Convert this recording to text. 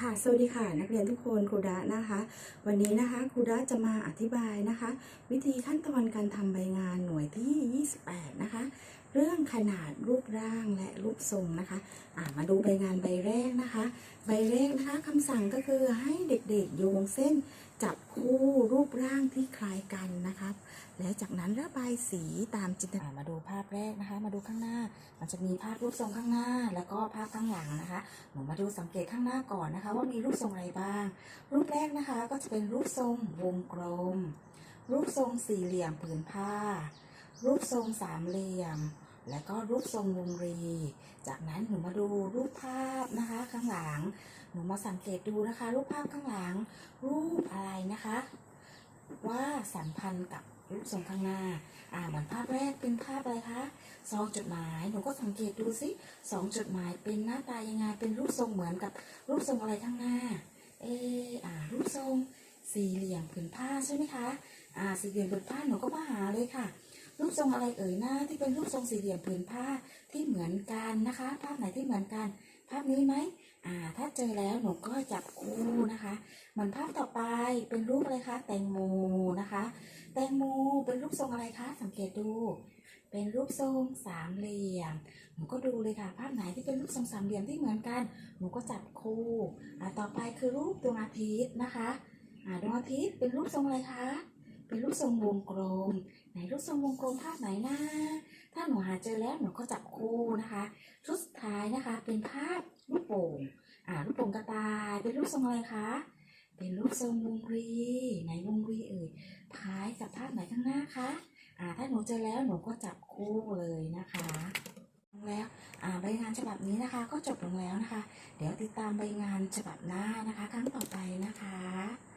ค่ะสวัสดีค่ะนักเรียนทุกคนครูดะนะคะ วันนี้นะคะครูดะจะมาอธิบายนะคะ วิธีขั้นตอนการทำใบงานหน่วยที่ 28 นะคะ เรื่องขนาดรูปร่างและรูปทรงนะคะอ่ามาดูใบงานใบแรกนะคะ ใบแรกนะคะคำสั่งก็คือให้เด็กๆโยงเส้น จับคู่รูปร่างที่คล้ายกันนะคะแล้วจากนั้นระบายสีตามจินตนาการมาดูภาพแรกนะคะ มาดูข้างหน้า มันจะมีภาพรูปทรงข้างหน้า แล้วก็ภาพข้างหลังนะคะหนูมาดูสังเกตข้างหน้าก่อนนะคะ ว่ามีรูปทรงอะไรบ้าง รูปแรกนะคะก็จะเป็นรูปทรงวงกลม รูปทรงสี่เหลี่ยมผืนผ้า รูปทรงสามเหลี่ยม และก็รูปทรงวงรี จากนั้นหนูมาดูรูปภาพนะคะ ข้างหลัง หนูมาสังเกตดูนะคะ รูปภาพข้างหลัง รูปอะไรนะคะ ว่าสัมพันธ์กับรูปทรงข้างหน้า อ่าเหมือนภาพแรกเป็นภาพอะไรคะซองจดหมาย หนูก็สังเกตดูสิซองจดหมายเป็นหน้าตายังไง เป็นรูปทรงเหมือนกับรูปทรงอะไรข้างหน้า เอออ่า รูปทรงสี่เหลี่ยมผืนผ้าใช่ไหมคะ อ่า สี่เหลี่ยมผืนผ้าหนูก็มาหาเลยค่ะ รูปทรงอะไรเอ่ยน้าที่เป็นรูปทรงสี่เหลี่ยมผืนผ้าที่เหมือนกันนะคะ ภาพไหนที่เหมือนกัน ภาพนี้ไหมอ่า ถ้าเจอแล้วหนูก็จับคู่นะคะเหมือนภาพต่อไปเป็นรูปอะไรคะแตงโมนะคะ แตงโมเป็นรูปทรงอะไรคะสังเกตดู เป็นรูปทรงสามเหลี่ยมหนูก็ดูเลยค่ะ ภาพไหนที่เป็นรูปทรงสามเหลี่ยมที่เหมือนกัน หนูก็จับคู่อ่าต่อไปคือรูปดวงอาทิตย์นะคะอ่าดวงอาทิตย์เป็นรูปทรงอะไรคะ เป็นรูปทรงวงกลม ไหนรูปทรงวงกลมภาพไหนนะถ้าหนูหาเจอแล้วหนูก็จับคู่นะคะชุดสุดท้ายนะคะ เป็นภาพลูกโป่งอ่าลูกโป่งกระต่ายเป็นรูปทรงอะไรคะเป็นรูปทรงวงรีไหนวงรีเอ่ยคล้ายกับภาพไหนข้างหน้าคะอ่าถ้าหนูเจอแล้วหนูก็จับคู่เลยนะคะแล้วอ่าใบงานฉบับนี้นะคะ ก็จบลงแล้วนะคะ เดี๋ยวติดตามใบงานฉบับหน้านะคะ ครั้งต่อไปนะคะ